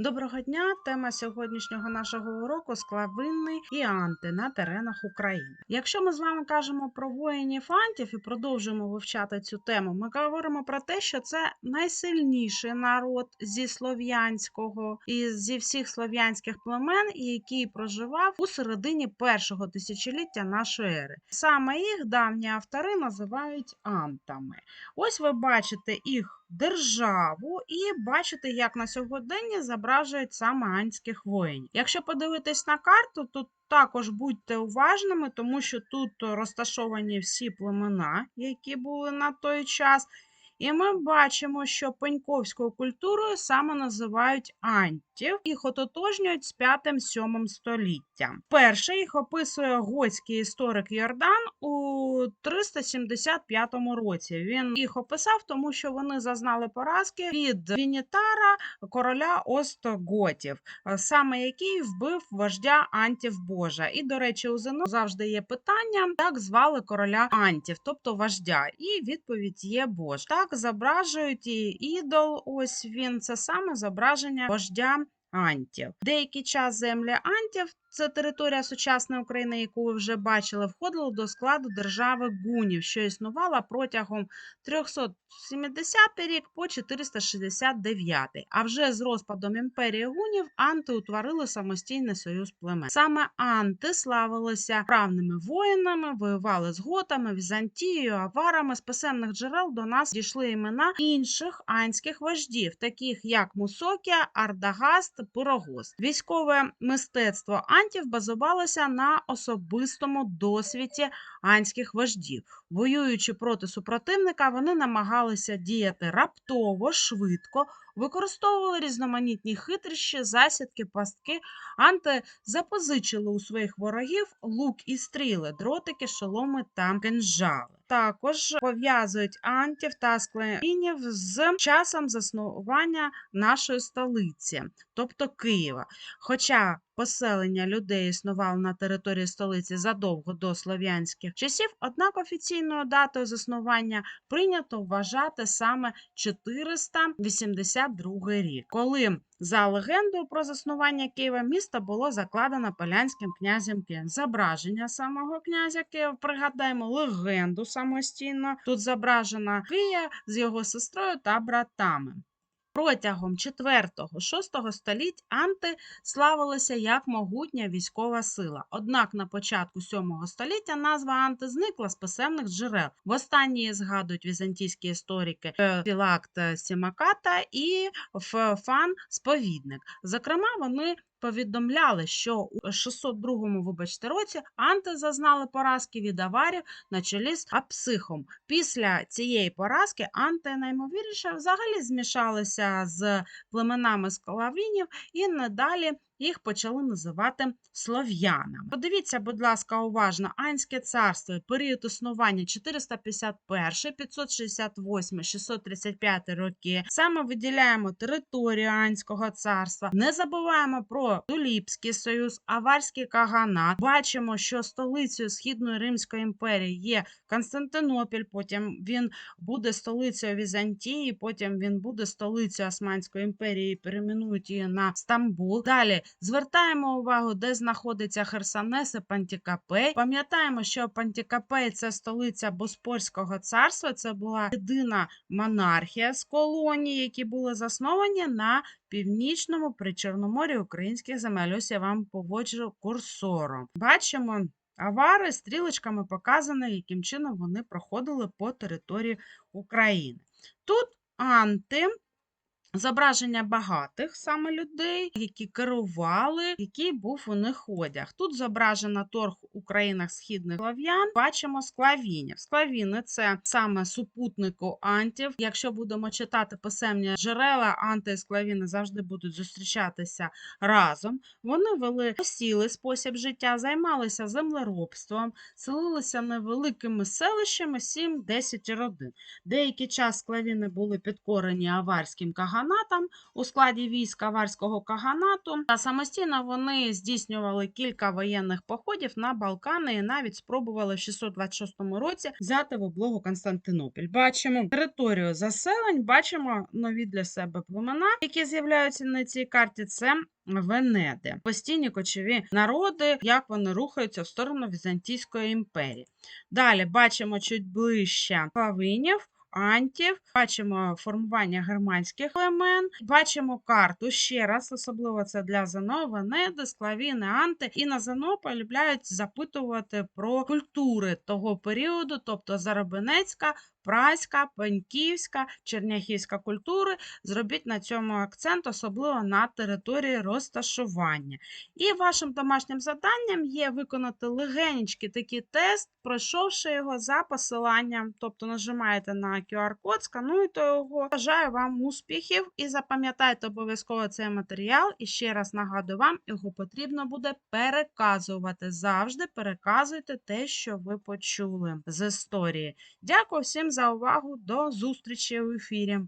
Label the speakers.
Speaker 1: Доброго дня! Тема сьогоднішнього нашого уроку склавини і анти на теренах України. Якщо ми з вами кажемо про воїнів антів і продовжуємо вивчати цю тему, ми говоримо про те, що це найсильніший народ зі слов'янського і зі всіх слов'янських племен, який проживав у середині першого тисячоліття нашої ери. Саме їх давні автори називають антами. Ось ви бачите їх державу і бачите, як на сьогодення зображують саме анських воїнів. Якщо подивитись на карту, то також будьте уважними, тому що тут розташовані всі племена, які були на той час. І ми бачимо, що пеньковською культурою саме називають антів, їх ототожнюють з 5-7 століттям. Перший їх описує готський історик Йордан у 375 році. Він їх описав, тому що вони зазнали поразки від Вінітара, короля Остготів, саме який вбив вождя Антів Божа. І, до речі, у ЗНО завжди є питання, як звали короля Антів, тобто вождя. І відповідь є Бож. Так зображують і ідол. Ось він це саме зображення вождя Антів. Деякий час землі Антів, це територія сучасної України, яку ви вже бачили, входила до складу держави гунів, що існувала протягом 370 рік по 469. А вже з розпадом імперії гунів анти утворили самостійний союз племен. Саме анти славилися правними воїнами, воювали з готами, Візантією, аварами. З писемних джерел до нас дійшли імена інших анських вождів, таких як Мусокія, Ардагаст, Пирогост. Військове мистецтво антів базувалося на особистому досвіді анських вождів. Воюючи проти супротивника, вони намагалися діяти раптово, швидко, використовували різноманітні хитрощі, засідки, пастки. Анти запозичили у своїх ворогів лук і стріли, дротики, шоломи та кинжали. Також пов'язують антів та склавінів з часом заснування нашої столиці, тобто Києва. Хоча поселення людей існувало на території столиці задовго до слов'янських часів, однак офіційною датою заснування прийнято вважати саме 482 рік, коли за легендою про заснування Києва місто було закладено полянським князем Києм. Зображення самого князя Києва, пригадаємо легенду самостійно. Тут зображена Кия з його сестрою та братами. Протягом 4-6 століть анти славилися як могутня військова сила. Однак на початку 7 століття назва анти зникла з писемних джерел. В останній згадують візантійські історики е, Філакт Сімаката і Фан Сповідник. Зокрема, вони повідомляли, що у 602 вибачте, році анти зазнали поразки від аварів на чолі з Апсихом. Після цієї поразки анти наймовірніше взагалі змішалися з племенами склавінів і надалі їх почали називати слов'янами. Подивіться, будь ласка, уважно, Анське царство, період існування 451, 568, 635 роки. Саме виділяємо територію Анського царства. Не забуваємо про Туліпський союз, Аварський каганат. Бачимо, що столицею Східної Римської імперії є Константинопіль. Потім він буде столицею Візантії, потім він буде столицею Османської імперії. Перейменують її на Стамбул. Далі Звертаємо увагу, де знаходиться Херсонес і Пантікапей. Пам'ятаємо, що Пантікапей це столиця Боспорського царства. Це була єдина монархія з колоній, які були засновані на північному причорноморі українських земель. Ось я вам поводжу курсором. Бачимо. Авари стрілочками показано, яким чином вони проходили по території України. Тут анти Зображення багатих саме людей, які керували, який був у них одяг. Тут зображено торг у країнах східних слав'ян. Бачимо склавінів. Склавіни це саме супутнику антів. Якщо будемо читати писемні джерела, анти і склавіни завжди будуть зустрічатися разом. Вони вели посілий спосіб життя, займалися землеробством, селилися невеликими селищами 7-10 родин. Деякий час склавіни були підкорені аварським каганом каганатам у складі військ Аварського каганату. Та самостійно вони здійснювали кілька воєнних походів на Балкани і навіть спробували в 626 році взяти в облогу Константинополь. Бачимо територію заселень, бачимо нові для себе племена, які з'являються на цій карті. Це Венеди, постійні кочові народи, як вони рухаються в сторону Візантійської імперії. Далі бачимо чуть ближче Павинів. Антів, бачимо формування германських племен, бачимо карту ще раз, особливо це для ЗНО, Венеди, Склавіни, Анти. І на зано полюбляють запитувати про культури того періоду, тобто Зарубинецька, Праська, Пеньківська, Черняхівська культури. Зробіть на цьому акцент, особливо на території розташування. І вашим домашнім завданням є виконати легенький такий тест, пройшовши його за посиланням. Тобто нажимаєте на QR-код, скануєте його. Бажаю вам успіхів і запам'ятайте обов'язково цей матеріал. І ще раз нагадую вам, його потрібно буде переказувати. Завжди переказуйте те, що ви почули з історії. Дякую всім за увагу. До зустрічі в ефірі.